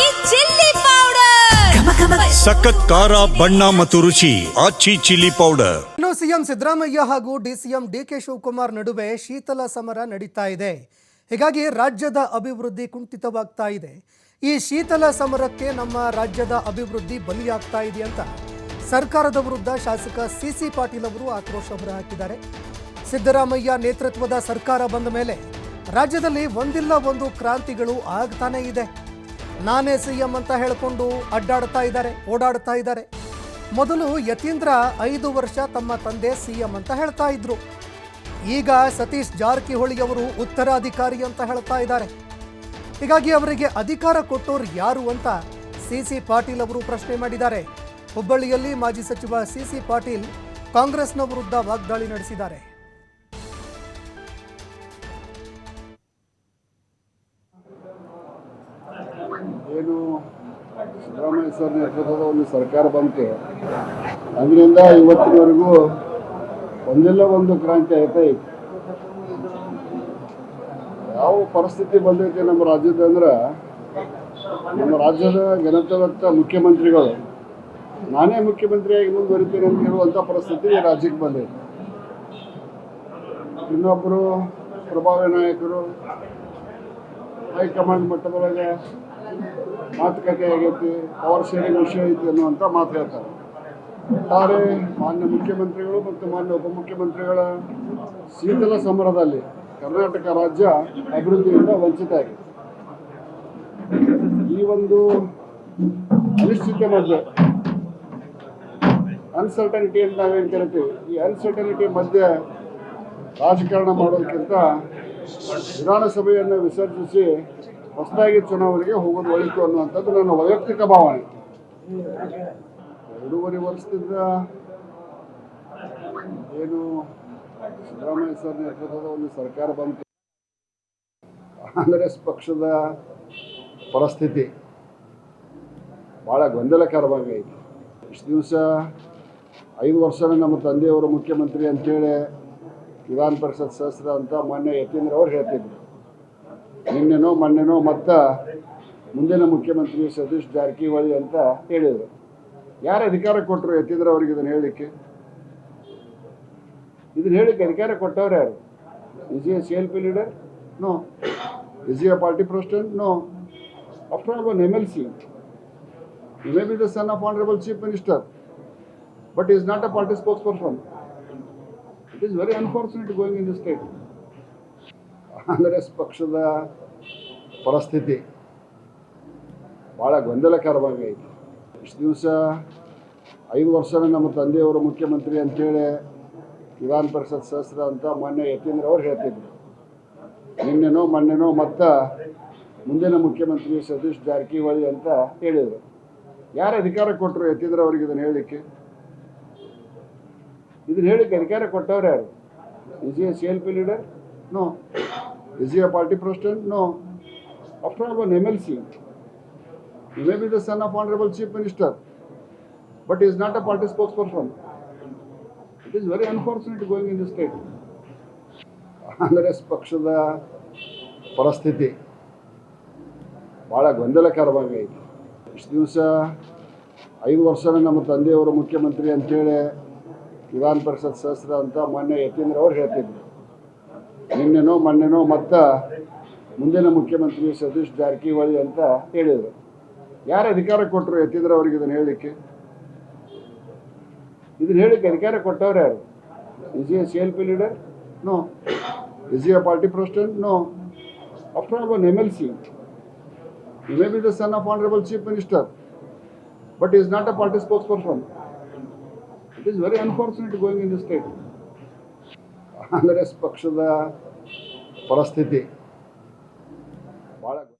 ಆಚಿ chilli powder. ಸಖತ್ ಖಾರ ಬಣ್ಣ ಮತ್ತು ರುಚಿ ಆಚಿ ಚಿಲ್ಲಿ ಪೌಡರ್. ಇನ್ನು ಸಿಎಂ ಸಿದ್ದರಾಮಯ್ಯ ಹಾಗೂ ಡಿಸಿಎಂ ಡಿಕೆ ಶಿವಕುಮಾರ್ ನಡುವೆ ಶೀತಲ ಸಮರ ನಡೀತಾ ಇದೆ. ಹೀಗಾಗಿ ರಾಜ್ಯದ ಅಭಿವೃದ್ಧಿ ಕುಂಠಿತವಾಗ್ತಾ ಇದೆ. ಈ ಶೀತಲ ಸಮರಕ್ಕೆ ನಮ್ಮ ರಾಜ್ಯದ ಅಭಿವೃದ್ಧಿ ಬಲಿಯಾಗ್ತಾ ಇದೆ ಅಂತ ಸರ್ಕಾರದ ವಿರುದ್ಧ ಶಾಸಕ ಸಿಸಿ ಪಾಟೀಲ್ ಅವರು ಆಕ್ರೋಶ ಹೊರಹಾಕಿದ್ದಾರೆ. ಸಿದ್ದರಾಮಯ್ಯ ನೇತೃತ್ವದ ಸರ್ಕಾರ ಬಂದ ಮೇಲೆ ರಾಜ್ಯದಲ್ಲಿ ಒಂದಿಲ್ಲ ಒಂದು ಕ್ರಾಂತಿಗಳು ಆಗ್ತಾನೇ ಇದೆ. ನಾನೇ ಸಿ ಎಂ ಅಂತ ಹೇಳಿಕೊಂಡು ಅಡ್ಡಾಡ್ತಾ ಇದ್ದಾರೆ, ಓಡಾಡ್ತಾ ಇದ್ದಾರೆ. ಮೊದಲು ಯತೀಂದ್ರ ಐದು ವರ್ಷ ತಮ್ಮ ತಂದೆ ಸಿ ಎಂ ಅಂತ ಹೇಳ್ತಾ ಇದ್ರು. ಈಗ ಸತೀಶ್ ಜಾರಕಿಹೊಳಿ ಅವರು ಉತ್ತರಾಧಿಕಾರಿ ಅಂತ ಹೇಳ್ತಾ ಇದ್ದಾರೆ. ಹೀಗಾಗಿ ಅವರಿಗೆ ಅಧಿಕಾರ ಕೊಟ್ಟೋರು ಯಾರು ಅಂತ ಸಿ ಸಿ ಪಾಟೀಲ್ ಅವರು ಪ್ರಶ್ನೆ ಮಾಡಿದ್ದಾರೆ. ಹುಬ್ಬಳ್ಳಿಯಲ್ಲಿ ಮಾಜಿ ಸಚಿವ ಸಿ ಸಿ ಪಾಟೀಲ್ ಕಾಂಗ್ರೆಸ್ನ ವಿರುದ್ಧ ವಾಗ್ದಾಳಿ ನಡೆಸಿದ್ದಾರೆ. ಏನು ಸಿದ್ದರಾಮಯ್ಯ ಸರ್ ನೇತೃತ್ವದ ಒಂದು ಸರ್ಕಾರ ಬಂತು, ಅದರಿಂದ ಇವತ್ತಿನವರೆಗೂ ಒಂದಿಲ್ಲ ಒಂದು ಕ್ರಾಂತಿ ಆಯ್ತಾ ಇತ್ತು. ಯಾವ ಪರಿಸ್ಥಿತಿ ಬಂದೈತೆ ನಮ್ಮ ರಾಜ್ಯದ ಅಂದ್ರೆ, ನಮ್ಮ ರಾಜ್ಯದ ಘನತೆವಂತ ಮುಖ್ಯಮಂತ್ರಿಗಳು, ನಾನೇ ಮುಖ್ಯಮಂತ್ರಿಯಾಗಿ ಮುಂದುವರಿತೇನೆ ಅಂತ ಹೇಳುವಂಥ ಪರಿಸ್ಥಿತಿ ರಾಜ್ಯಕ್ಕೆ ಬಂದೈತೆ. ಇನ್ನೊಬ್ಬರು ಪ್ರಭಾವಿ ನಾಯಕರು ಹೈಕಮಾಂಡ್ ಮಟ್ಟದೊಳಗೆ ಮಾತುಕತೆ ಆಗೈತಿ ಪವರ್ ಶೇರಿಂಗ್ ವಿಷಯ ಐತಿ ಅನ್ನುವಂಥ ಮಾತು ಹೇಳ್ತಾರೆ. ಒಟ್ಟಾರೆ ಮಾನ್ಯ ಮುಖ್ಯಮಂತ್ರಿಗಳು ಮತ್ತು ಮಾನ್ಯ ಉಪಮುಖ್ಯಮಂತ್ರಿಗಳ ಶೀತಲ ಸಮರದಲ್ಲಿ ಕರ್ನಾಟಕ ರಾಜ್ಯ ಅಭಿವೃದ್ಧಿಯಿಂದ ವಂಚಿತ ಆಗಿದೆ. ಈ ಒಂದು ಅನಿಶ್ಚಿತ ಮಧ್ಯೆ ಅನ್ಸರ್ಟನಿಟಿ ಅಂತ ನಾವೇನು ಕರಿತೀವಿ, ಈ ಅನ್ಸರ್ಟನಿಟಿ ಮಧ್ಯೆ ರಾಜಕಾರಣ ಮಾಡೋದಕ್ಕಿಂತ ವಿಧಾನಸಭೆಯನ್ನು ವಿಸರ್ಜಿಸಿ ಹೊಸದಾಗಿ ಚುನಾವಣೆಗೆ ಹೋಗೋದು ಒಳಿತು ಅನ್ನುವಂಥದ್ದು ನನ್ನ ವೈಯಕ್ತಿಕ ಭಾವನೆ. ಎರಡೂವರೆ ವರ್ಷದಿಂದ ಏನು ಸಿದ್ದರಾಮಯ್ಯ ಸರ್ ನೇತೃತ್ವದ ಒಂದು ಸರ್ಕಾರ ಬಂತು. ಕಾಂಗ್ರೆಸ್ ಪಕ್ಷದ ಪರಿಸ್ಥಿತಿ ಭಾಳ ಐತಿ. ಇಷ್ಟು ದಿವಸ ಐದು ವರ್ಷ ನಮ್ಮ ತಂದೆಯವರು ಮುಖ್ಯಮಂತ್ರಿ ಅಂತೇಳಿ ವಿಧಾನ ಪರಿಷತ್ ಸದಸ್ಯರ ಅಂತ ಮೊನ್ನೆ ಯತೀಂದ್ರ ಅವ್ರು ಹೇಳ್ತಿದ್ರು. ನಿನ್ನೆನೋ ಮೊನ್ನೆನೋ ಮತ್ತು ಮುಂದಿನ ಮುಖ್ಯಮಂತ್ರಿ ಸತೀಶ್ ಜಾರಕಿಹೊಳಿ ಅಂತ ಹೇಳಿದರು. ಯಾರು ಅಧಿಕಾರ ಕೊಟ್ಟರು ಯತೀಂದ್ರ ಅವ್ರಿಗೆ ಇದನ್ನು ಹೇಳಲಿಕ್ಕೆ? ಇದನ್ನು ಹೇಳಿಕ್ಕೆ ಅಧಿಕಾರ ಕೊಟ್ಟವ್ರು ಯಾರು? Is a C L P leader no is a party president no after all one M L C may be the son of honourable chief minister but is not a party spokesperson it is very unfortunate going in the state Congress ಪಕ್ಷದ ಪರಿಸ್ಥಿತಿ ಭಾಳ ಗೊಂದಲಕರವಾಗೈತೆ ಇಷ್ಟು ದಿವಸ ಐದು ವರ್ಷ ನಮ್ಮ ತಂದೆಯವರು ಮುಖ್ಯಮಂತ್ರಿ ಅಂತೇಳಿ ವಿಧಾನ ಪರಿಷತ್ ಸದಸ್ಯರ ಅಂತ ಮೊನ್ನೆ ಯತೀಂದ್ರ ಅವ್ರು ಹೇಳ್ತಿದ್ರು. ನಿನ್ನೆನೋ ಮೊನ್ನೆನೋ ಮತ್ತು ಮುಂದಿನ ಮುಖ್ಯಮಂತ್ರಿ ಸತೀಶ್ ಜಾರಕಿಹೊಳಿ ಅಂತ ಹೇಳಿದರು. ಯಾರು ಅಧಿಕಾರ ಕೊಟ್ಟರು ಯತೀಂದ್ರ ಅವ್ರಿಗೆ ಇದನ್ನು ಹೇಳಲಿಕ್ಕೆ? ಇದನ್ನು ಹೇಳಿಕ್ಕೆ ಅಧಿಕಾರ ಕೊಟ್ಟವ್ರು ಯಾರು? Is a C L P leader? No. A party president no after all one M L C you may be the son of honourable chief minister but is not a party spokesperson it is very unfortunate going in the state Congress ಪಕ್ಷದ ಪರಿಸ್ಥಿತಿ ಭಾಳ ಗೊಂದಲಕರವಾಗೈತಿ ಇಷ್ಟು ದಿವಸ ಐದು ವರ್ಷ ನಮ್ಮ ತಂದೆಯವರು ಮುಖ್ಯಮಂತ್ರಿ ಅಂತೇಳಿ ವಿಧಾನ ಪರಿಷತ್ ಸದಸ್ಯರ ಅಂತ ಮೊನ್ನೆ ಯತೀಂದ್ರ ಅವ್ರು ಹೇಳ್ತಿದ್ರು. ನಿನ್ನೆನೋ ಮೊನ್ನೆನೋ ಮತ್ತು ಮುಂದಿನ ಮುಖ್ಯಮಂತ್ರಿ ಸತೀಶ್ ಜಾರಕಿಹೊಳಿ ಅಂತ ಹೇಳಿದರು. ಯಾರು ಅಧಿಕಾರ ಕೊಟ್ಟರು ಯತೀಂದ್ರ ಅವ್ರಿಗೆ ಇದನ್ನು ಹೇಳಲಿಕ್ಕೆ? ಇದನ್ನು ಹೇಳಿಕ್ಕೆ ಅಧಿಕಾರ ಕೊಟ್ಟವ್ರು ಯಾರು? Is a C L P leader no is a party president no after all one M L C you may be the son of honourable chief minister but is not a party spokesperson it is very unfortunate going in the state Congress ಪಕ್ಷದ ಪರಿಸ್ಥಿತಿ